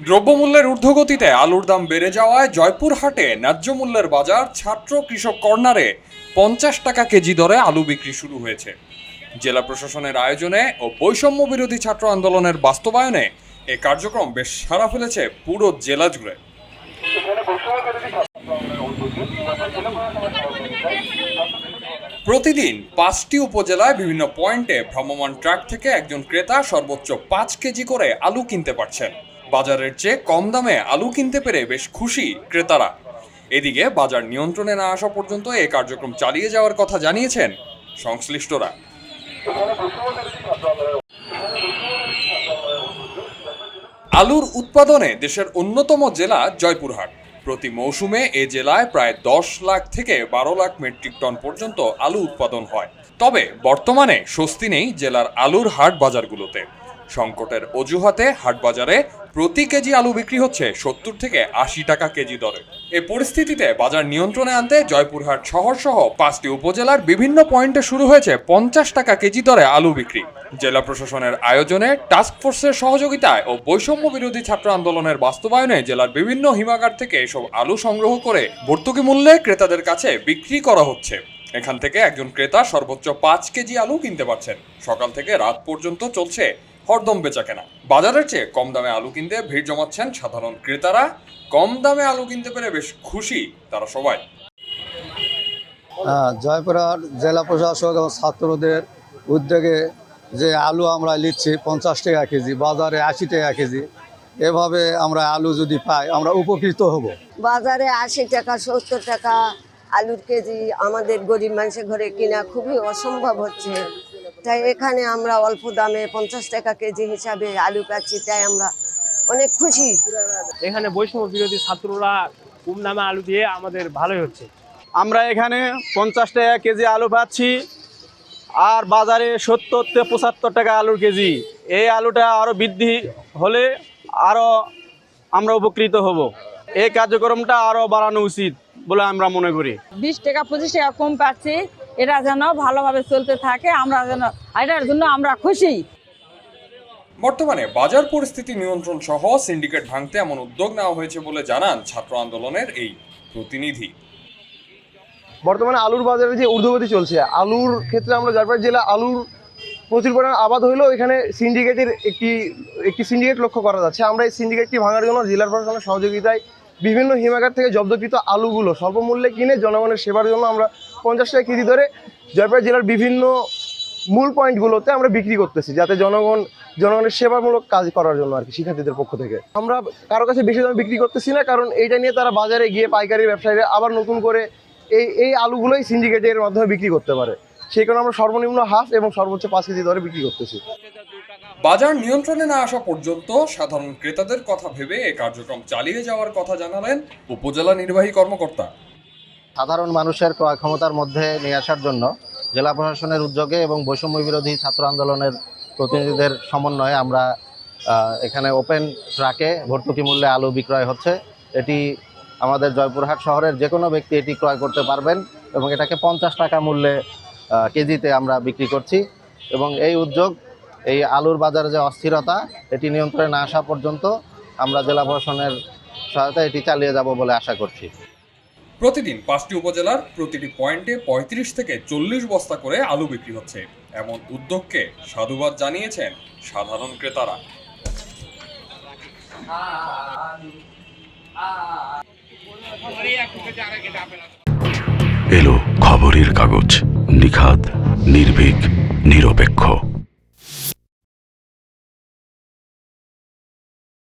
দ্রব্যমূল্যের ঊর্ধ্বগতিতে আলুর দাম বেড়ে যাওয়ায় জয়পুরহাটে ন্যায্য মূল্যের বাজার ছাত্র কৃষক কর্নারে পঞ্চাশ টাকা কেজি দরে আলু বিক্রি শুরু হয়েছে। জেলা প্রশাসনের আয়োজনে ও বৈষম্য বিরোধী ছাত্র আন্দোলনের বাস্তবায়নে এ কার্যক্রম বেশ সাড়া ফেলেছে পুরো জেলা জুড়ে। প্রতিদিন পাঁচটি উপজেলায় বিভিন্ন পয়েন্টে ভ্রাম্যমাণ ট্রাক থেকে একজন ক্রেতা সর্বোচ্চ পাঁচ কেজি করে আলু কিনতে পারছেন। বাজারের চেয়ে কম দামে আলু কিনতে পেরে বেশ খুশি ক্রেতারা। এদিকে বাজার নিয়ন্ত্রণে না আসা পর্যন্ত এ কার্যক্রম চালিয়ে যাওয়ার কথা জানিয়েছেন সংশ্লিষ্টরা। আলুর উৎপাদনে দেশের অন্যতম জেলা জয়পুরহাট। প্রতি মৌসুমে এ জেলায় প্রায় দশ লাখ থেকে বারো লাখ মেট্রিক টন পর্যন্ত আলু উৎপাদন হয়। তবে বর্তমানে স্বস্তি নেই জেলার আলুর হাট বাজারগুলোতে। সংকটের অজুহাতে হাট বাজারে প্রতি কেজি আলু বিক্রি হচ্ছে সত্তর থেকে আশি টাকা কেজি দরে। এ পরিস্থিতিতে বাজার নিয়ন্ত্রণে আনতে জয়পুরহাট শহর সহ পাঁচটি উপজেলার বিভিন্ন পয়েন্টে শুরু হয়েছে পঞ্চাশ টাকা কেজি দরে আলু বিক্রি। জেলা প্রশাসনের আয়োজনে টাস্ক ফোর্সের সহযোগিতায় ও বৈষম্য বিরোধী ছাত্র আন্দোলনের বাস্তবায়নে জেলার বিভিন্ন হিমাগার থেকে এসব আলু সংগ্রহ করে ভর্তুকি মূল্যে ক্রেতাদের কাছে বিক্রি করা হচ্ছে। এখান থেকে একজন ক্রেতা সর্বোচ্চ পাঁচ কেজি আলু কিনতে পারছেন। সকাল থেকে রাত পর্যন্ত চলছে হরদম বেচা কেনা। বাজারের চেয়ে কম দামে আলু কিনতে ভিড় জমাচ্ছেন সাধারণ ক্রেতারা। কম দামে আলু কিনতে পেরে বেশ খুশি তারা সবাই। হ্যাঁ জয়পুরহাট জেলা প্রশাসক এবং ছাত্রদের উদ্যোগে যে আলু আমরা নিচ্ছি পঞ্চাশ টাকা কেজি বাজারে আশি টাকা কেজি এভাবে আমরা আলু যদি পাই আমরা উপকৃত হব। বাজারে আশি টাকা সত্তর টাকা আলুর কেজি আমাদের গরিব মানুষের ঘরে কিনা খুবই অসম্ভব হচ্ছে। তাই এখানে আমরা অল্প দামে পঞ্চাশ টাকা কেজি হিসাবে আলু পাচ্ছি তাই আমরা অনেক খুশি। এখানে বৈষম্য বিরোধী ছাত্ররা কম দামে আলু দিয়ে আমাদের ভালোই হচ্ছে। আমরা এখানে পঞ্চাশ টাকা কেজি আলু পাচ্ছি আর বাজারে সত্তর থেকে পঁচাত্তর টাকা আলুর কেজি। এই আলুটা আরও বৃদ্ধি হলে আরও আমরা উপকৃত হব। এই কার্যক্রমটা আরও বাড়ানো উচিত বলে আমরা মনে করি। বিশ টাকা পঁচিশ টাকা কম পাচ্ছি। এটা যেন ভালোভাবে চলতে থাকে আমরা যেন এটার জন্য আমরা খুশি। বর্তমানে বাজার পরিস্থিতি নিয়ন্ত্রণ সহ সিন্ডিকেট ভাঙতে এমন উদ্যোগ নেওয়া হয়েছে বলে জানান ছাত্র আন্দোলনের এই প্রতিনিধি। বর্তমানে আলুর বাজারে যে ঊর্ধ্বগতি চলছে আলুর ক্ষেত্রে আমরা জয়পুরহাট জেলা আলুর প্রচুর পরিমাণ আবাদ হলেও এখানে সিন্ডিকেটের একটি একটি সিন্ডিকেট লক্ষ্য করা যাচ্ছে। আমরা এই সিন্ডিকেটটি ভাঙার জন্য জেলা প্রশাসনের সহযোগিতায় বিভিন্ন হিমাগার থেকে জব্দকৃত আলুগুলো স্বল্প মূল্যে কিনে জনগণের সেবার জন্য আমরা পঞ্চাশ টাকা কেজি ধরে জয়পুর জেলার বিভিন্ন মূল পয়েন্টগুলোতে আমরা বিক্রি করতেছি, যাতে জনগণ, জনগণের সেবামূলক কাজ করার জন্য আর কি, শিক্ষার্থীদের পক্ষ থেকে। আমরা কারও কাছে বেশি দামে বিক্রি করতেছি না, কারণ এইটা নিয়ে তারা বাজারে গিয়ে পাইকারি ব্যবসায়ীরা আবার নতুন করে এই এই আলুগুলোই সিন্ডিকেটের মাধ্যমে বিক্রি করতে পারে। সেই কারণে আমরা সর্বনিম্ন হাফ এবং সর্বোচ্চ পাঁচ কেজি দরে বিক্রি করতেছি। বাজার নিয়ন্ত্রণে না আসা পর্যন্ত সাধারণ ক্রেতাদের কথা ভেবে এই কার্যক্রম চালিয়ে যাওয়ার কথা জানালেন উপজেলা নির্বাহী কর্মকর্তা। সাধারণ মানুষের ক্রয় ক্ষমতার মধ্যে নিয়ে আসার জন্য জেলা প্রশাসনের উদ্যোগে এবং বৈষম্য বিরোধী ছাত্র আন্দোলনের প্রতিনিধিদের সমন্বয়ে আমরা এখানে ওপেন ট্রাকে ভর্তুকি মূল্যে আলু বিক্রয় হচ্ছে। এটি আমাদের জয়পুরহাট শহরের যে কোনো ব্যক্তি এটি ক্রয় করতে পারবেন এবং এটাকে পঞ্চাশ টাকা মূল্যে কেজিতে আমরা বিক্রি করছি। এবং এই উদ্যোগ এই আলুর বাজারে যে অস্থিরতা এটি নিয়ন্ত্রণে না আসা পর্যন্ত আমরা জেলা প্রশাসনের সহায়তায় এটি চালিয়ে যাব বলে আশা করছি। প্রতিদিন পাঁচটি উপজেলার প্রতিটি পয়েন্টে পঁয়ত্রিশ থেকে চল্লিশ বস্তা করে আলু বিক্রি হচ্ছে। এমন উদ্যোগকে সাধুবাদ জানিয়েছেন সাধারণ ক্রেতারা। এলো খবরের কাগজ নিখাত নির্ভীক নিরপেক্ষ।